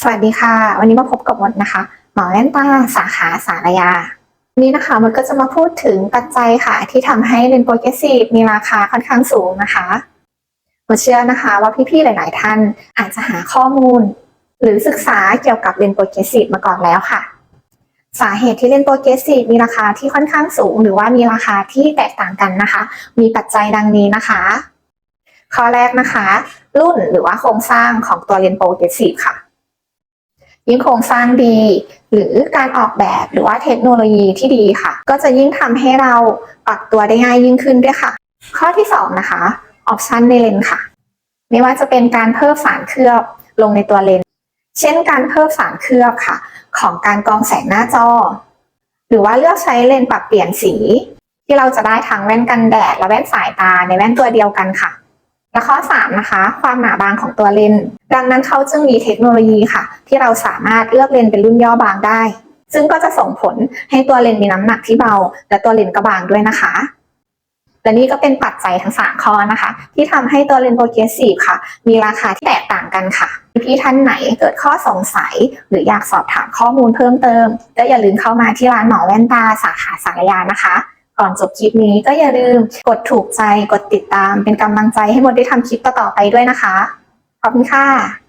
สวัสดีค่ะ วันนี้มาพบกับมดนะคะ หมอแว่นตาสาขาสารยา วันนี้นะคะมดก็จะมาพูดถึงปัจจัยค่ะ ที่ทำให้เลนส์โปรเกรสซีฟมีราคาค่อนข้างสูงนะคะมดเชื่อนะคะว่าพี่ๆหลาย ๆ ท่านอาจจะหาข้อมูล หรือศึกษาเกี่ยวกับเลนส์โปรเกรสซีฟมาก่อนแล้วค่ะ สาเหตุที่เลนส์โปรเกรสซีฟมีราคาที่ค่อนข้างสูง หรือว่ามีราคาที่แตกต่างกันนะคะ มีปัจจัยดังนี้นะคะข้อแรกนะคะ รุ่นหรือว่าโครงสร้างของตัวเลนส์โปรเกรสซีฟค่ะ ยิ่งโครงสร้างดี หรือการออกแบบหรือว่าเทคโนโลยีที่ดีค่ะ ก็จะยิ่งทำให้เราปรับตัวได้ง่ายยิ่งขึ้นด้วยค่ะ ข้อที่สองนะคะออปชันในเลนค่ะ ไม่ว่าจะเป็นการเพิ่มสารเคลือบลงในตัวเลนเช่นการเพิ่มสารเคลือบค่ะ ของการกรองแสงหน้าจอ หรือว่าเลือกใช้เลนปรับเปลี่ยนสี ที่เราจะได้ทั้งแว่นกันแดดและแว่นสายตาในแว่นตัวเดียวกันค่ะ และข้อ 3 นะคะ ความหนาบางของตัวเลนส์ดังนั้นเขาจึงมีเทคโนโลยีค่ะ ที่เราสามารถเลือกเลนส์เป็นรุ่นย่อบางได้ ซึ่งก็จะส่งผลให้ตัวเลนส์มีน้ำหนักที่เบา และตัวเลนส์ก็บางด้วยนะคะและนี่ก็เป็นปัจจัยทั้ง3ข้อนะคะ ที่ทำให้ตัวเลนส์โปรเกรสซีฟค่ะ มีราคาที่แตกต่างกันค่ะ พี่ท่านไหนเกิดข้อสงสัย หรืออยากสอบถามข้อมูลเพิ่มเติมก็อย่าลืมเข้ามาที่ร้านหมอแว่นตาสาขาสารยานะคะ ก่อนจบคลิปนี้ก็อย่าลืมกดถูกใจกดติดตามเป็นกำลังใจให้มดได้ทำคลิปต่อๆไปด้วยนะคะ ขอบคุณค่ะ